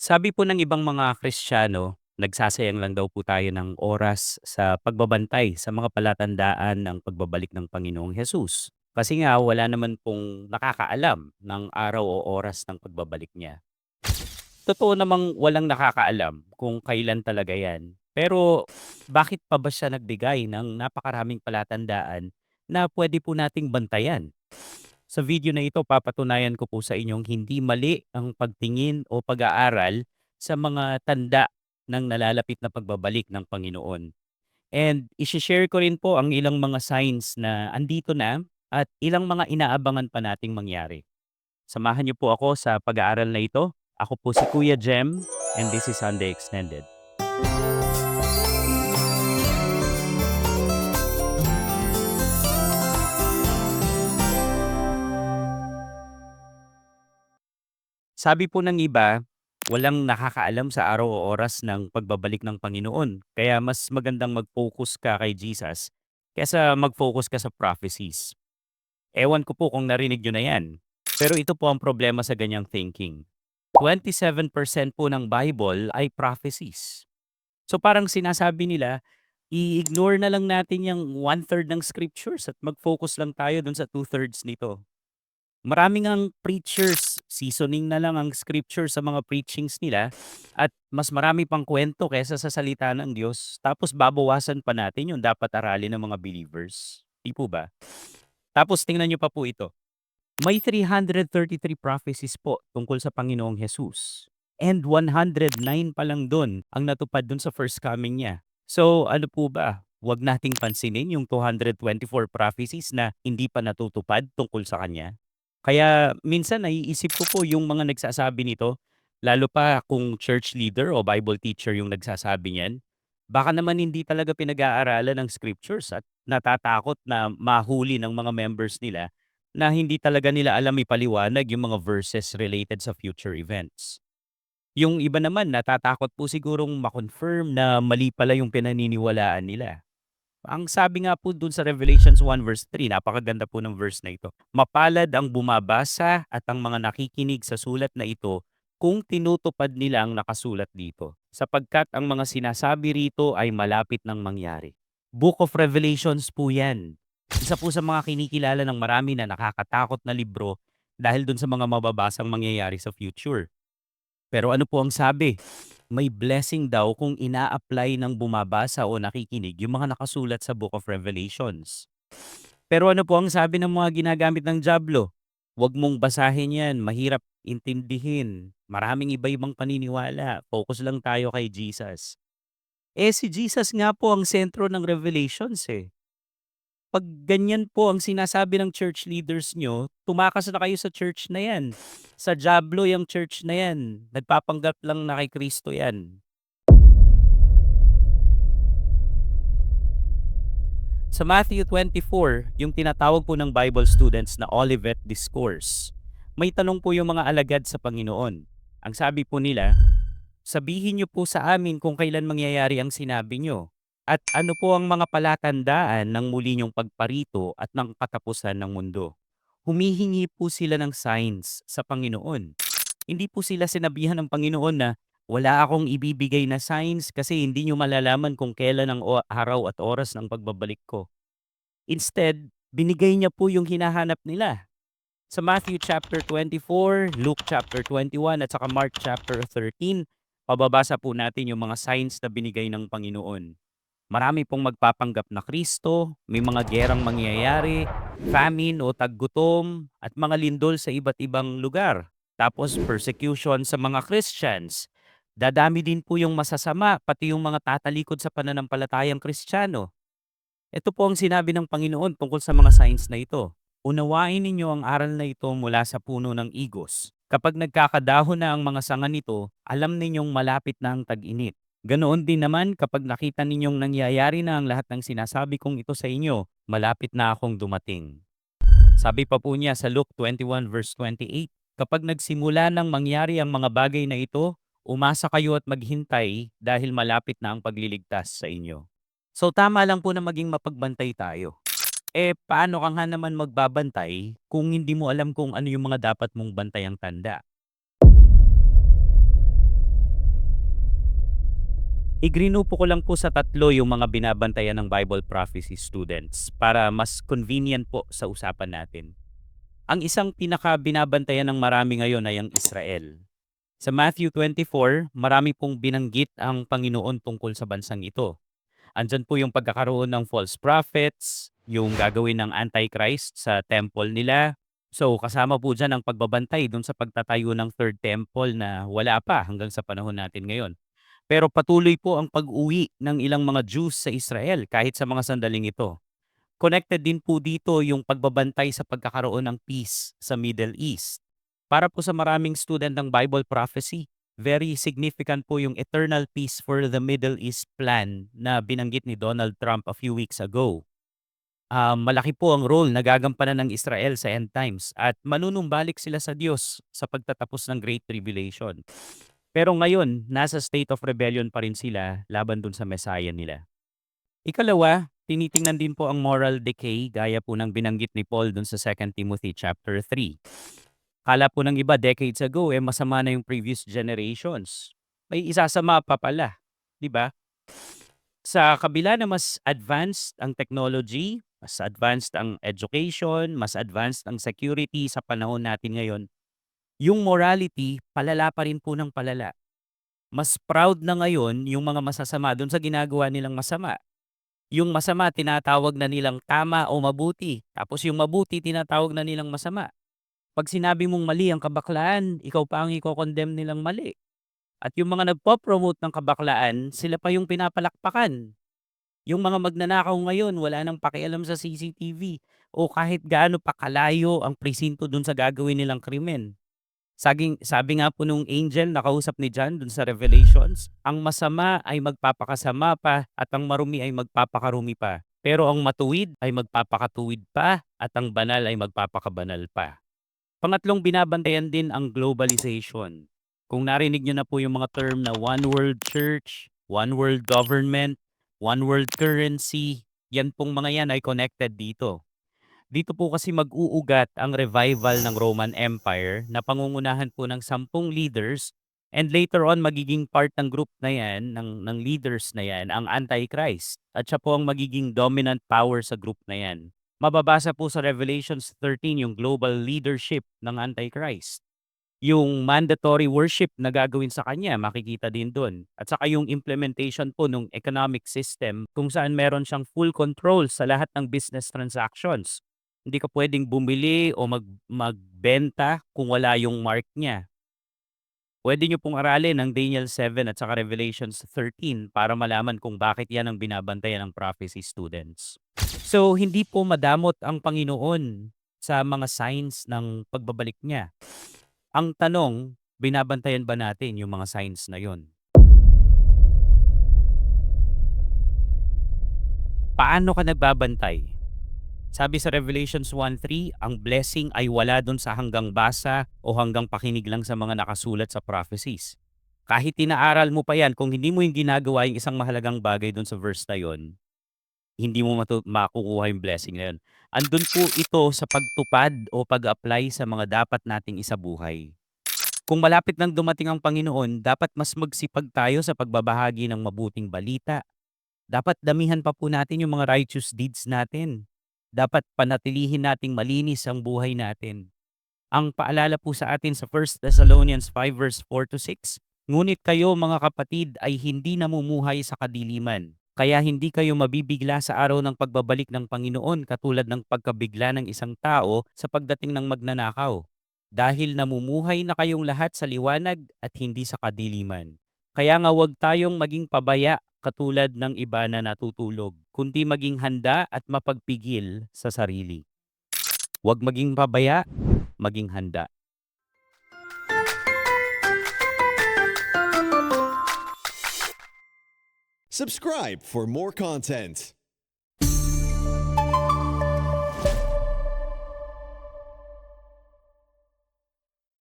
Sabi po ng ibang mga Kristiyano, nagsasayang lang daw po tayo ng oras sa pagbabantay sa mga palatandaan ng pagbabalik ng Panginoong Hesus. Kasi nga wala naman pong nakakaalam ng araw o oras ng pagbabalik niya. Totoo namang walang nakakaalam kung kailan talaga yan. Pero bakit pa ba siya nagbigay ng napakaraming palatandaan na pwede po nating bantayan? Sa video na ito, papatunayan ko po sa inyong hindi mali ang pagtingin o pag-aaral sa mga tanda ng nalalapit na pagbabalik ng Panginoon. And isi-share ko rin po ang ilang mga signs na andito na at ilang mga inaabangan pa nating mangyari. Samahan niyo po ako sa pag-aaral na ito. Ako po si Kuya Jem and this is Sunday Extended. Sabi po ng iba, walang nakakaalam sa araw o oras ng pagbabalik ng Panginoon. Kaya mas magandang mag-focus ka kay Jesus kaysa mag-focus ka sa prophecies. Ewan ko po kung narinig nyo na yan. Pero ito po ang problema sa ganyang thinking. 27% po ng Bible ay prophecies. So parang sinasabi nila, i-ignore na lang natin yung one-third ng scriptures at mag-focus lang tayo dun sa two-thirds nito. Maraming ang preachers, seasoning na lang ang scripture sa mga preachings nila at mas marami pang kwento kaysa sa salita ng Diyos. Tapos babawasan pa natin yung dapat aralin ng mga believers. Di po ba? Tapos tingnan nyo pa po ito. May 333 prophecies po tungkol sa Panginoong Jesus. And 109 pa lang doon ang natupad doon sa first coming niya. So ano po ba? Huwag nating pansinin yung 224 prophecies na hindi pa natutupad tungkol sa kanya. Kaya minsan naiisip ko po yung mga nagsasabi nito, lalo pa kung church leader o Bible teacher yung nagsasabi niyan, baka naman hindi talaga pinag-aaralan ng scriptures at natatakot na mahuli ng mga members nila na hindi talaga nila alam ipaliwanag yung mga verses related sa future events. Yung iba naman natatakot po sigurong ma-confirm na mali pala yung pinaniniwalaan nila. Ang sabi nga po dun sa Revelations 1 verse 3, napakaganda po ng verse na ito. Mapalad ang bumabasa at ang mga nakikinig sa sulat na ito kung tinutupad nila ang nakasulat dito, sapagkat ang mga sinasabi rito ay malapit ng mangyari. Book of Revelations po yan. Isa po sa mga kinikilala ng marami na nakakatakot na libro dahil dun sa mga mababasang mangyayari sa future. Pero ano po ang sabi? May blessing daw kung ina-apply ng bumabasa o nakikinig yung mga nakasulat sa Book of Revelations. Pero ano po ang sabi ng mga ginagamit ng Diablo? Huwag mong basahin yan, mahirap intindihin. Maraming iba-ibang paniniwala. Focus lang tayo kay Jesus. Eh si Jesus nga po ang sentro ng Revelations eh. Pag ganyan po ang sinasabi ng church leaders nyo, tumakas na kayo sa church na yan. Sa Diablo yung church na yan. Nagpapanggap lang na kay Kristo yan. Sa Matthew 24, yung tinatawag po ng Bible students na Olivet Discourse, may tanong po yung mga alagad sa Panginoon. Ang sabi po nila, sabihin niyo po sa amin kung kailan mangyayari ang sinabi niyo at ano po ang mga palatandaan ng muli niyong pagparito at ng katapusan ng mundo? Humihingi po sila ng signs sa Panginoon. Hindi po sila sinabihan ng Panginoon na wala akong ibibigay na signs kasi hindi niyo malalaman kung kailan ang araw at oras ng pagbabalik ko. Instead, binigay niya po yung hinahanap nila. Sa Matthew chapter 24, Luke chapter 21 at saka Mark chapter 13, pababasa po natin yung mga signs na binigay ng Panginoon. Marami pong magpapanggap na Kristo, may mga gerang mangyayari, famine o taggutom, at mga lindol sa iba't ibang lugar. Tapos persecution sa mga Christians. Dadami din po yung masasama, pati yung mga tatalikod sa pananampalatayang Kristiyano. Ito po ang sinabi ng Panginoon tungkol sa mga signs na ito. Unawain ninyo ang aral na ito mula sa puno ng igos. Kapag nagkakadahon na ang mga sanga nito, alam ninyong malapit na ang tag-init. Ganoon din naman kapag nakita ninyong nangyayari na ang lahat ng sinasabi kong ito sa inyo, malapit na akong dumating. Sabi pa po niya sa Luke 21 verse 28, Kapag nagsimula nang mangyari ang mga bagay na ito, umasa kayo at maghintay dahil malapit na ang pagliligtas sa inyo. So tama lang po na maging mapagbantay tayo. Eh paano ka naman magbabantay kung hindi mo alam kung ano yung mga dapat mong bantayang tanda? Igrinupo ko lang po sa tatlo yung mga binabantayan ng Bible prophecy students para mas convenient po sa usapan natin. Ang isang pinaka binabantayan ng marami ngayon ay ang Israel. Sa Matthew 24, marami pong binanggit ang Panginoon tungkol sa bansang ito. Andyan po yung pagkakaroon ng false prophets, yung gagawin ng Antichrist sa temple nila. So kasama po dyan ang pagbabantay dun sa pagtatayo ng third temple na wala pa hanggang sa panahon natin ngayon. Pero patuloy po ang pag-uwi ng ilang mga Jews sa Israel kahit sa mga sandaling ito. Connected din po dito yung pagbabantay sa pagkakaroon ng peace sa Middle East. Para po sa maraming student ng Bible prophecy, very significant po yung eternal peace for the Middle East plan na binanggit ni Donald Trump a few weeks ago. Ah, malaki po ang role na gagampanan ng Israel sa end times at manunumbalik sila sa Diyos sa pagtatapos ng Great Tribulation. Pero ngayon, nasa state of rebellion pa rin sila laban dun sa Messiah nila. Ikalawa, tinitingnan din po ang moral decay gaya po ng binanggit ni Paul dun sa 2 Timothy chapter 3. Kala po ng iba decades ago eh masama na yung previous generations. May isasama pa pala, 'di ba? Sa kabila na mas advanced ang technology, mas advanced ang education, mas advanced ang security sa panahon natin ngayon, yung morality palala pa rin po ng palala. Mas proud na ngayon yung mga masasama dun sa ginagawa nilang masama. Yung masama tinatawag na nilang tama o mabuti, tapos yung mabuti tinatawag na nilang masama. Pag sinabi mong mali ang kabaklaan, ikaw pa ang iko-condemn nilang mali. At yung mga nagpo-promote ng kabaklaan, sila pa yung pinapalakpakan. Yung mga magnanakaw ngayon, wala nang pakialam sa CCTV o kahit gaano pa kalayo ang presinto dun sa gagawin nilang krimen. Saging, sabi nga po nung angel na kausap ni John dun sa Revelations, ang masama ay magpapakasama pa at ang marumi ay magpapakarumi pa. Pero ang matuwid ay magpapakatuwid pa at ang banal ay magpapakabanal pa. Pangatlong binabantayan din ang globalization. Kung narinig nyo na po yung mga term na one world church, one world government, one world currency, yan pong mga yan ay connected dito. Dito po kasi mag-uugat ang revival ng Roman Empire na pangungunahan po ng sampung leaders and later on magiging part ng group na yan, ng, ng leaders na yan, ang Antichrist. At siya po ang magiging dominant power sa group na yan. Mababasa po sa Revelations 13 yung global leadership ng Antichrist. Yung mandatory worship na gagawin sa kanya, makikita din doon. At saka yung implementation po ng economic system kung saan meron siyang full control sa lahat ng business transactions. Hindi ka pwedeng bumili o mag magbenta kung wala yung mark niya. Pwede niyo pong aralin ang Daniel 7 at saka Revelations 13 para malaman kung bakit yan ang binabantayan ng prophecy students. So, hindi po madamot ang Panginoon sa mga signs ng pagbabalik niya. Ang tanong, binabantayan ba natin yung mga signs na yon? Paano ka nagbabantay? Sabi sa Revelations 1.3, ang blessing ay wala dun sa hanggang basa o hanggang pakinig lang sa mga nakasulat sa prophecies. Kahit tinaaral mo pa yan, kung hindi mo yung ginagawa yung isang mahalagang bagay dun sa verse na yon, hindi mo matu- makukuha yung blessing na yun. Andun po ito sa pagtupad o pag-apply sa mga dapat nating isabuhay. Kung malapit nang dumating ang Panginoon, dapat mas magsipag tayo sa pagbabahagi ng mabuting balita. Dapat damihan pa po natin yung mga righteous deeds natin dapat panatilihin nating malinis ang buhay natin. Ang paalala po sa atin sa 1 Thessalonians 5 verse 4 to 6, Ngunit kayo mga kapatid ay hindi namumuhay sa kadiliman, kaya hindi kayo mabibigla sa araw ng pagbabalik ng Panginoon katulad ng pagkabigla ng isang tao sa pagdating ng magnanakaw. Dahil namumuhay na kayong lahat sa liwanag at hindi sa kadiliman. Kaya nga huwag tayong maging pabaya katulad ng iba na natutulog, kundi maging handa at mapagpigil sa sarili. Huwag maging pabaya, maging handa. Subscribe for more content.